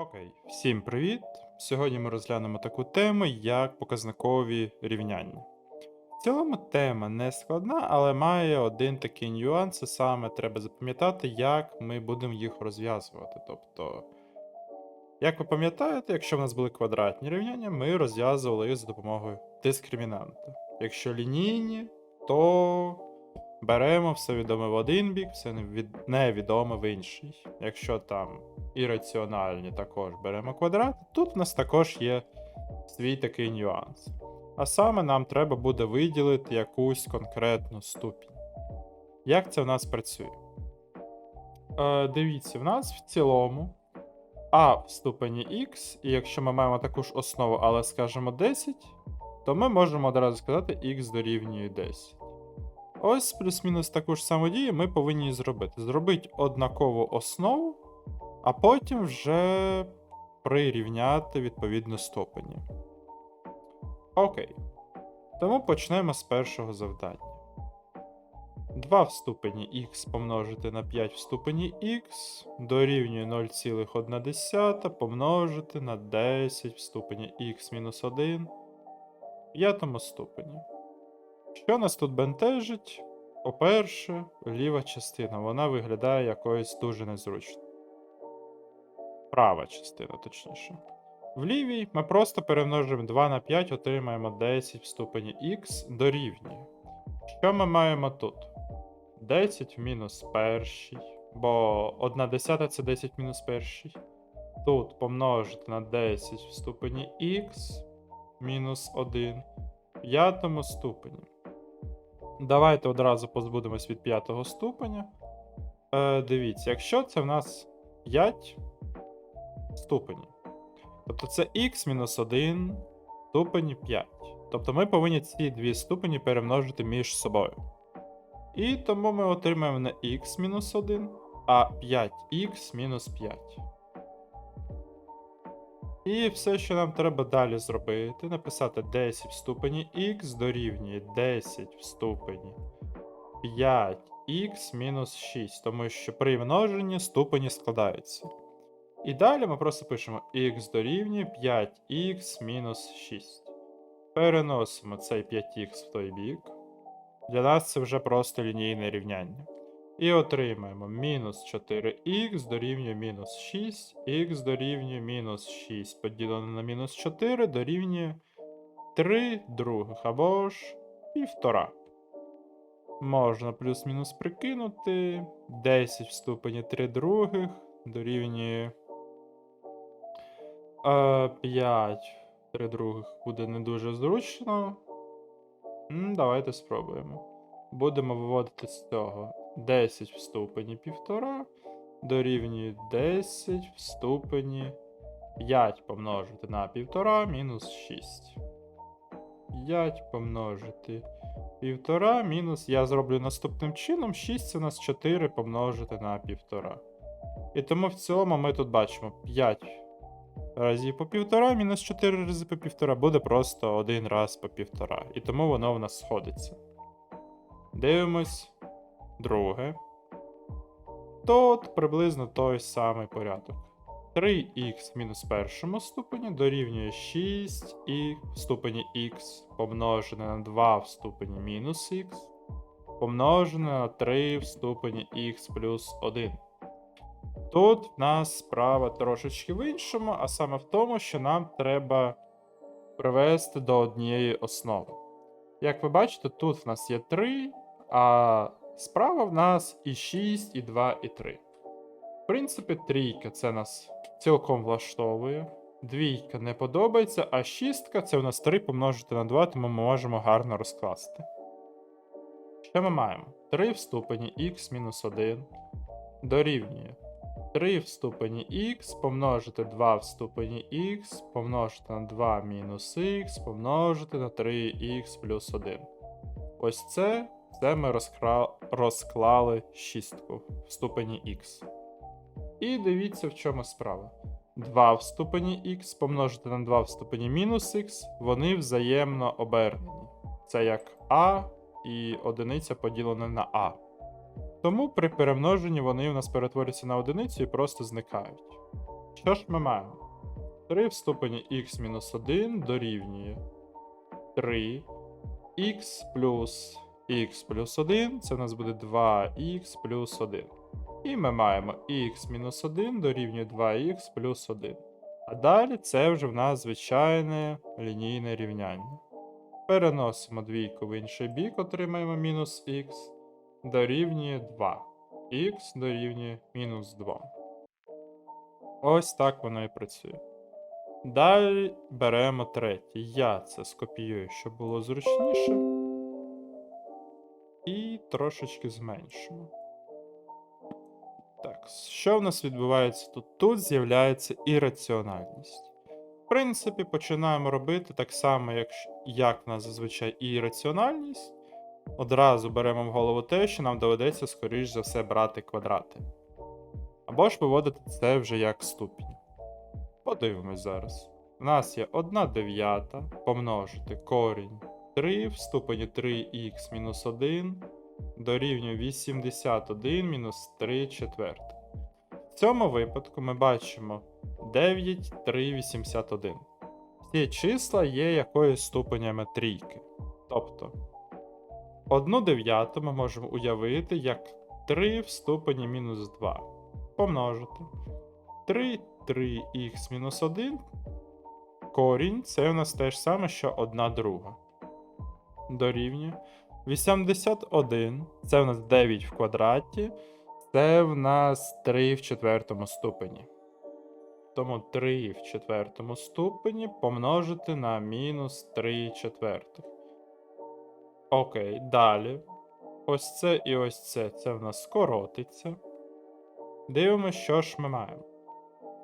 Окей, всім привіт! Сьогодні ми розглянемо таку тему, як показникові рівняння. В цілому тема не складна, але має один такий нюанс, і саме треба запам'ятати, як ми будемо їх розв'язувати. Тобто, як ви пам'ятаєте, якщо в нас були квадратні рівняння, ми розв'язували їх за допомогою дискримінанта. Якщо лінійні, то беремо все відоме в один бік, все невідоме в інший. Якщо там ірраціональні також беремо квадрат, тут в нас також є свій такий нюанс. А саме нам треба буде виділити якусь конкретну ступінь. Як це в нас працює? Е, дивіться, в нас в цілому а в ступені х, і якщо ми маємо таку ж основу, але скажемо 10, то ми можемо одразу сказати х дорівнює 10. Ось плюс-мінус таку ж саму дію ми повинні зробити. Зробити однакову основу, а потім вже прирівняти відповідно ступені. Окей. Тому почнемо з першого завдання. 2 в ступені х помножити на 5 в ступені х дорівнює 0,1 помножити на 10 в ступені х мінус 1 в п'ятому ступені. Що нас тут бентежить? По-перше, ліва частина, вона виглядає якоюсь дуже незручно. Права частина, точніше. В лівій ми просто перемножимо 2 на 5, отримаємо 10 в ступені х дорівнює. Що ми маємо тут? 10 в мінус перший, бо 1 десята це 10 в мінус перший. Тут помножити на 10 в ступені х мінус 1 в п'ятому ступені. Давайте одразу позбудемось від п'ятого ступеня. Е, дивіться, якщо це в нас 5 ступенів, тобто це х мінус 1 ступені 5. Тобто ми повинні ці дві ступені перемножити між собою. І тому ми отримаємо не х мінус 1, а 5х мінус 5. І все, що нам треба далі зробити, написати 10 в ступені х дорівнює 10 в ступені 5х мінус 6, тому що при множенні ступені складаються. І далі ми просто пишемо х дорівнює 5х мінус 6. Переносимо цей 5х в той бік. Для нас це вже просто лінійне рівняння. І отримаємо мінус 4х дорівнює мінус 6, х дорівнює мінус 6 поділене на мінус 4 дорівнює 3 других або ж півтора. Можна плюс-мінус прикинути. 10 в ступені 3 других дорівнює е, 5 3 других буде не дуже зручно. Давайте спробуємо. Будемо виводити з цього 10 в ступені 1,5 дорівнює 10 в ступені 5 помножити на 1,5 мінус 6. 5 помножити 1,5 мінус. Я зроблю наступним чином. 6 це у нас 4 помножити на 1,5. І тому в цілому ми тут бачимо 5 разів по 1,5 мінус 4 рази по 1,5 буде просто один раз по 1,5. І тому воно в нас сходиться. Дивимось. Друге. Тут приблизно той самий порядок. 3х мінус першому ступені дорівнює 6 і в ступені х помножене на 2 в ступені мінус х, помножене на 3 в ступені х плюс 1. Тут в нас справа трошечки в іншому, а саме в тому, що нам треба привести до однієї основи. Як ви бачите, тут в нас є 3, а справа в нас і 6, і 2, і 3. В принципі, трійка це нас цілком влаштовує. Двійка не подобається, а шістка це у нас 3 помножити на 2, тому ми можемо гарно розкласти. Що ми маємо? 3 в ступені х мінус 1 дорівнює 3 в ступені х помножити 2 в ступені х помножити на 2 мінус х помножити на 3х плюс 1. Ось це, це ми розкра... розклали шістку в ступені х. І дивіться, в чому справа. 2 в ступені х помножити на 2 в ступені мінус х, вони взаємно обернені. Це як а і одиниця поділена на а. Тому при перемноженні вони у нас перетворюються на одиницю і просто зникають. Що ж ми маємо? 3 в ступені х мінус 1 дорівнює 3 х плюс х плюс 1, це в нас буде 2х плюс 1. І ми маємо х мінус 1 дорівнює 2х плюс 1. А далі це вже в нас звичайне лінійне рівняння. Переносимо двійку в інший бік, отримаємо мінус х дорівнює 2. х дорівнює мінус 2. Ось так воно і працює. Далі беремо третє. Я це скопіюю, щоб було зручніше. Трошечки зменшимо. Так, що в нас відбувається тут? Тут з'являється ірраціональність. В принципі, починаємо робити так само, як, як в нас зазвичай ірраціональність. Одразу беремо в голову те, що нам доведеться, скоріш за все, брати квадрати. Або ж виводити це вже як ступінь. Подивимось зараз. У нас є 1 дев'ята помножити корінь 3 в ступені 3х мінус 1 дорівнює 81 мінус 3 четверти. В цьому випадку ми бачимо 9, 3, 81. Ці числа є якоюсь ступенями трійки. Тобто 1 дев'яту ми можемо уявити як 3 в ступені мінус 2. Помножити. 3, 3х мінус 1. Корінь це у нас те ж саме, що 1 друга. Дорівнює. 81. Це у нас 9 в квадраті. Це в нас 3 в четвертому ступені. Тому 3 в четвертому ступені помножити на мінус 3 четвертих. Окей, далі. Ось це і ось це. Це в нас скоротиться. Дивимося, що ж ми маємо.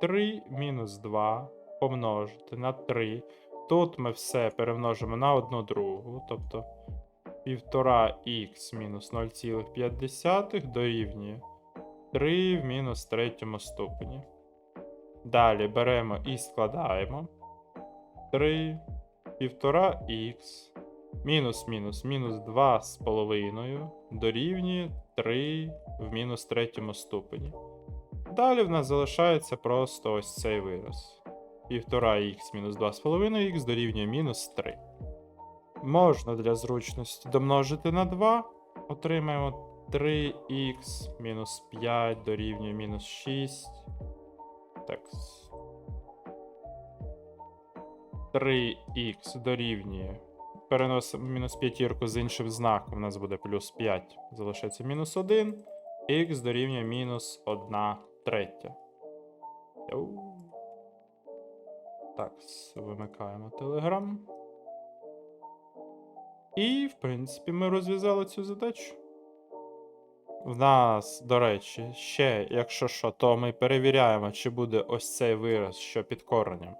3 мінус 2 помножити на 3. Тут ми все перемножимо на одну другу, тобто 1,5х мінус 0,5 дорівнює 3 в мінус третьому ступені. Далі беремо і складаємо 3, 1,5х мінус мінус мінус 2 з половиною дорівнює 3 в мінус третьому ступені. Далі в нас залишається просто ось цей вираз. 1,5х мінус 2,5х дорівнює мінус 3. Можна для зручності домножити на 2. Отримаємо 3х мінус 5 дорівнює мінус 6. Так. 3х дорівнює. Переносимо мінус п'ятірку з іншим знаком. У нас буде плюс 5. Залишається мінус 1. Х дорівнює мінус 1 третя. Так, вимикаємо Telegram. І, в принципі, ми розв'язали цю задачу. В нас, до речі, ще, якщо що, то ми перевіряємо, чи буде ось цей вираз, що під коренем.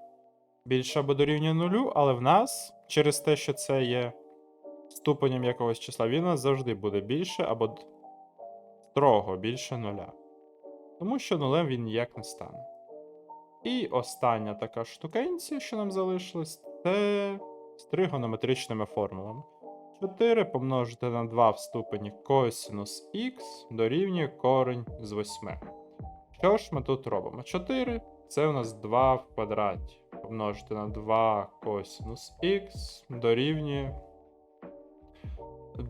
Більше або дорівнює нулю, але в нас, через те, що це є ступенем якогось числа, він нас завжди буде більше або строго більше нуля. Тому що нулем він ніяк не стане. І остання така штукенція, що нам залишилась, це з тригонометричними формулами. 4 помножити на 2 в ступені косинус х дорівнює корень з 8. Що ж ми тут робимо? 4 це у нас 2 в квадраті. Помножити на 2 косинус х дорівнює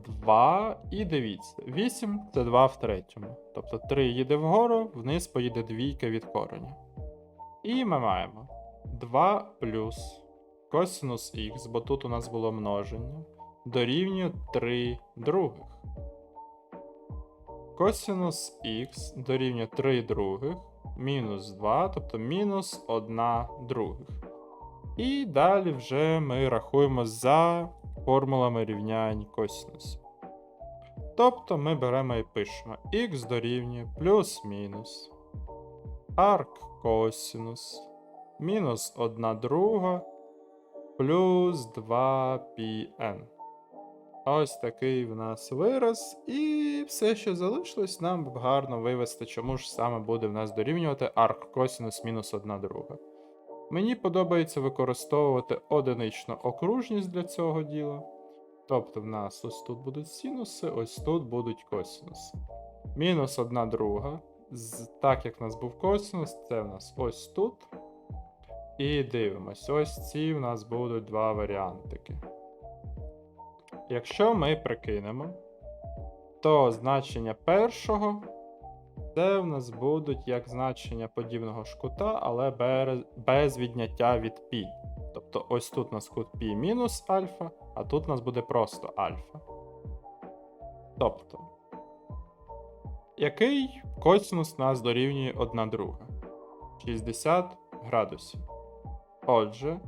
2. І дивіться, 8 це 2 в третьому. Тобто 3 їде вгору, вниз поїде двійка від кореня. І ми маємо 2 плюс косинус х, бо тут у нас було множення, дорівнює 3 других. Косинус х дорівнює 3 других, мінус 2, тобто мінус 1 других. І далі вже ми рахуємо за формулами рівнянь косинусів. Тобто ми беремо і пишемо х дорівнює плюс-мінус арк косинус мінус 1 друга плюс 2 πn. Ось такий в нас вираз, і все, що залишилось, нам б гарно вивести, чому ж саме буде в нас дорівнювати арк косинус мінус 1 друга. Мені подобається використовувати одиничну окружність для цього діла. Тобто в нас ось тут будуть синуси, ось тут будуть косинуси. Мінус 1 друга так як в нас був косинус, це в нас ось тут. І дивимось, ось ці в нас будуть два варіантики. Якщо ми прикинемо, то значення першого це в нас будуть як значення подібного ж кута, але без, відняття від π. Тобто ось тут у нас кут π мінус альфа, а тут у нас буде просто альфа. Тобто, який косинус нас дорівнює 1 друга? 60 градусів. Отже,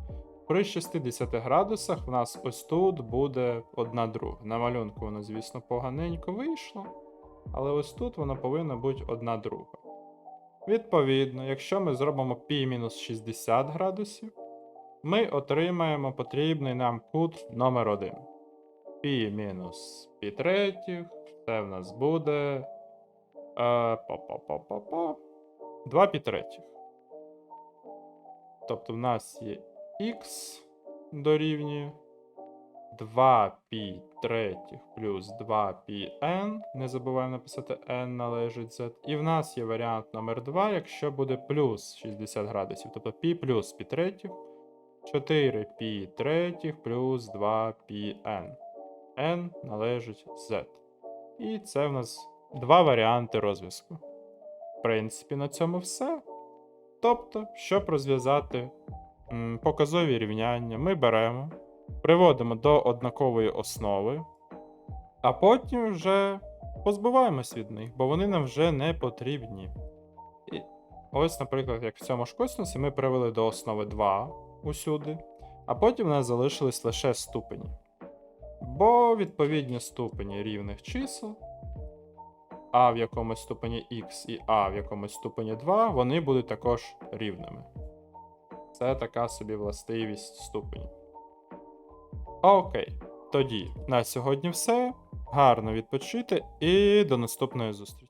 при 60 градусах в нас ось тут буде одна друга. На малюнку воно, звісно, поганенько вийшло, але ось тут воно повинна бути одна друга. Відповідно, якщо ми зробимо π-60 градусів, ми отримаємо потрібний нам кут номер 1 Пі мінус пі третіх, це в нас буде. Е, па -па -па -па 2 пі третіх. Тобто в нас є x дорівнює 2π третіх плюс 2πn. Не забуваємо написати n належить z. І в нас є варіант номер 2, якщо буде плюс 60 градусів, тобто π плюс π третіх, 4π третіх плюс 2πn. n належить z. І це в нас два варіанти розв'язку. В принципі, на цьому все. Тобто, щоб розв'язати м, показові рівняння, ми беремо, приводимо до однакової основи, а потім вже позбуваємось від них, бо вони нам вже не потрібні. І ось, наприклад, як в цьому ж косинусі ми привели до основи 2 усюди, а потім у нас залишились лише ступені. Бо відповідні ступені рівних чисел а в якомусь ступені x і а в якомусь ступені 2, вони будуть також рівними. Це така собі властивість ступенів. Окей, тоді на сьогодні все. Гарно відпочити і до наступної зустрічі.